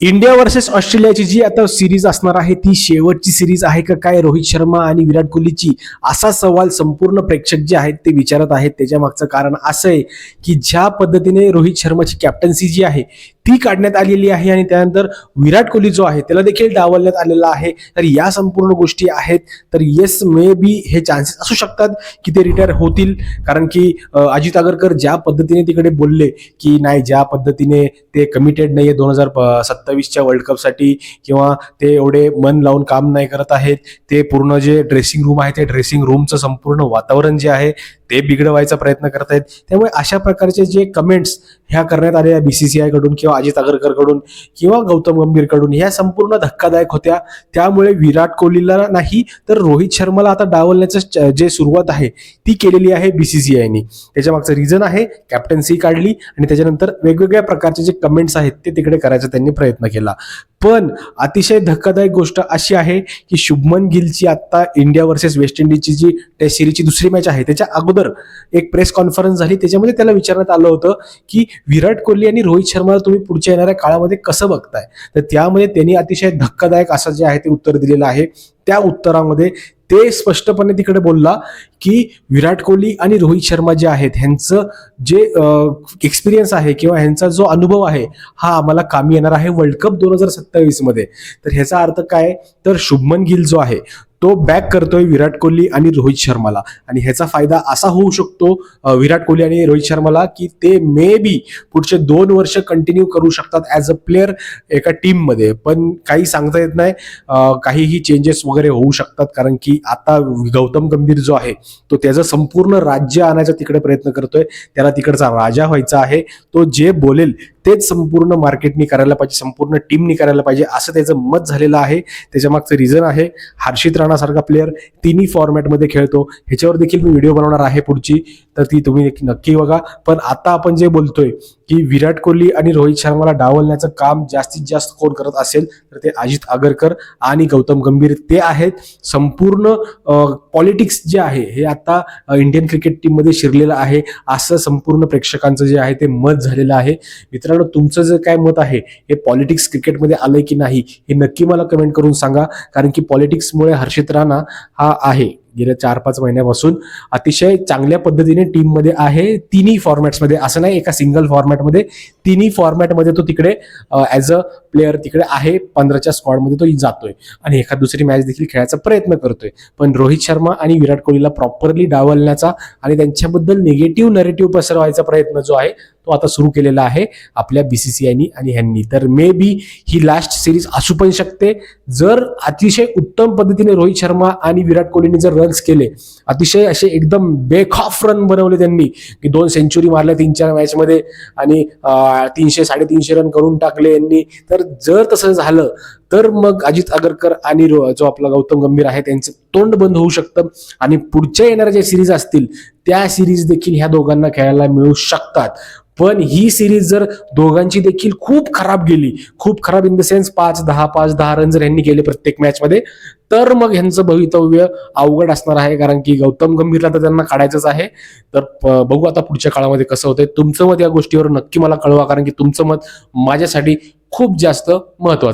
India versus ऑस्ट्रेलियाची जी आता series असणार आहे ती शेवटची सिरीज आहे का काय? रोहित शर्मा आणि विराट कोहलीची असा सवाल संपूर्ण प्रेक्षक जे आहेत ते विचारत आहेत. त्याच्या मागचं कारण असं आहे की ज्या पद्धतीने रोहित शर्माची कॅप्टन्सी जी आहे ती काढण्यात आलेली आहे आणि त्यानंतर विराट कोहली जो आहे त्याला देखील डावलण्यात आलेला आहे. तर या संपूर्ण गोष्टी आहेत. तर येस मे बी हे चान्सेस असू शकतात की ते रिटायर होतील. कारण की अजित आगरकर ज्या पद्धतीने तिकडे बोलले की नाही ज्या पद्धतीने ते कमिटेड नाही आहे दोन हजार सत्तावीसच्या वर्ल्ड कपसाठी किंवा ते एवढे मन लावून काम नाही करत आहेत ते पूर्ण जे ड्रेसिंग रूम आहे ते ड्रेसिंग रूमचं संपूर्ण वातावरण जे आहे ते बिघडवायचा प्रयत्न करत आहेत. त्यामुळे अशा प्रकारचे जे कमेंट्स ह्या करण्यात आलेल्या बीसीसीआयकडून किंवा अजित आगरकरकडून किंवा गौतम गंभीरकडून ह्या संपूर्ण धक्कादायक होत्या. त्यामुळे विराट कोहलीला नाही तर रोहित शर्माला आता डावलण्याचं जे सुरुवात आहे ती केलेली आहे बीसीसीआयनी त्याच्या मागचं रिझन आहे कॅप्टन्सी काढली आणि त्याच्यानंतर वेगवेगळ्या प्रकारचे जे कमेंट्स आहेत ते तिकडे करायचा त्यांनी प्रयत्न केला. पण अतिशय धक्कादायक गोष्ट अशी आहे की शुभमन गिलची आता इंडिया वर्सेस वेस्ट इंडिजची जी टेस्ट सिरीजची दुसरी मॅच आहे त्याच्या अगोदर एक प्रेस कॉन्फरन्स झाली. त्याच्यामध्ये त्याला विचारण्यात आलं होतं की विराट कोहली आणि रोहित शर्माला तुम्ही पुढच्या येणाऱ्या काळामध्ये कसं बघताय? तर त्यामध्ये त्यांनी अतिशय धक्कादायक असं जे आहे ते उत्तर दिलेलं आहे. त्या उत्तरामध्ये ते स्पष्टपणे तिकडे बोलला की विराट कोहली आणि रोहित शर्मा जे आहेत ह्यांचं जे एक्सपिरियन्स आहे किंवा ह्यांचा जो अनुभव आहे हा आम्हाला कामी येणार आहे. वर्ल्ड कप दोन हजार सत्तावीसमध्ये. तर ह्याचा अर्थ काय? तर शुभमन गिल जो आहे तो बॅक करतोय विराट कोहली आणि रोहित शर्माला. आणि ह्याचा फायदा असा होऊ शकतो विराट कोहली आणि रोहित शर्माला की ते मे बी पुढचे दोन वर्ष कंटिन्यू करू शकतात ॲज अ प्लेअर एका टीममध्ये पण काही सांगता येत नाही काहीही चेंजेस वगैरे होऊ शकतात कारण की आता गौतम गंभीर जो आहे तो त्याचं संपूर्ण राज्य आणायचा तिकडे प्रयत्न करतोय. त्याला तिकडचा राजा व्हायचा आहे. तो जे बोलेल तेच संपूर्ण मार्केटनी करायला पाहिजे संपूर्ण टीमनी करायला पाहिजे असं त्याचं मत झालेलं आहे. त्याच्या मागचं रिझन आहे. हर्षित राणासारखा प्लेअर तिन्ही फॉर्मॅटमध्ये खेळतो. ह्याच्यावर देखील मी व्हिडिओ बनवणार आहे पुढची. तर ती तुम्ही नक्की बघा. पण आता आपण जे बोलतोय की विराट कोहली आणि रोहित शर्माला डावलण्याचं काम जास्तीत जास्त कोण करत असेल तर ते अजित आगरकर आणि गौतम गंभीर. ते आहेत संपूर्ण पॉलिटिक्स जे आहे हे आता इंडियन क्रिकेट टीममध्ये शिरलेलं आहे. असं संपूर्ण प्रेक्षकांचं जे आहे ते मत झालेलं आहे. मित्रांनो तुमचं जे काय मत आहे हे पॉलिटिक्स क्रिकेटमध्ये आलंय की नाही हे नक्की मला कमेंट करून सांगा. कारण की पॉलिटिक्समुळे हर्षित राणा हा आहे. गेल्या चार पाच महिन्यापासून अतिशय चांगल्या पद्धतीने टीममध्ये आहे. तिन्ही फॉर्मॅट्समध्ये असं नाही एका सिंगल फॉर्मॅटमध्ये तिन्ही फॉर्मॅटमध्ये तो तिकडे ॲज अ प्लेअर तिकडे आहे पंधराच्या स्क्वॉडमध्ये तो जातोय. आणि एखाद दुसरी मॅच देखील खेळायचा प्रयत्न करतोय. पण रोहित शर्मा आणि विराट कोहलीला प्रॉपरली डावलण्याचा आणि त्यांच्याबद्दल निगेटिव्ह नरेटिव्ह पसरवायचा प्रयत्न जो आहे तो आता सुरू केलेला आहे आपल्या बीसीसीआयनी आणि ह्यांनी. तर may be he last series असू पण शकते. जर अतिशय उत्तम पद्धतीने रोहित शर्मा आणि विराट कोहलीने जर रन्स केले अतिशय असे एकदम बेखॉफ रन बनवले त्यांनी की दोन सेंचुरी मारल्या तीन चार मॅचमध्ये आणि तीनशे साडेतीनशे रन करून टाकले यांनी तर जर तसं झालं तर मग अजित आगरकर आणि जो आपला गौतम गंभीर आहे त्यांचं तोंड बंद होऊ शकतं. आणि पुढच्या येणाऱ्या ज्या सिरीज असतील त्या सिरीज देखील ह्या दोघांना खेळायला मिळू शकतात. पण ही सिरीज जर दोघांची देखील खूप खराब गेली खूप खराब इन द सेन्स पाच दहा पाच दहा रन जर ह्यांनी केले प्रत्येक मॅचमध्ये तर मग ह्यांचं भवितव्य अवघड असणार आहे. कारण की गौतम गंभीरला तर त्यांना काढायचंच आहे. तर बघू आता पुढच्या काळामध्ये कसं होतंय. तुमचं मत या गोष्टीवर नक्की मला कळवा. कारण की तुमचं मत माझ्यासाठी खूप जास्त महत्वाचं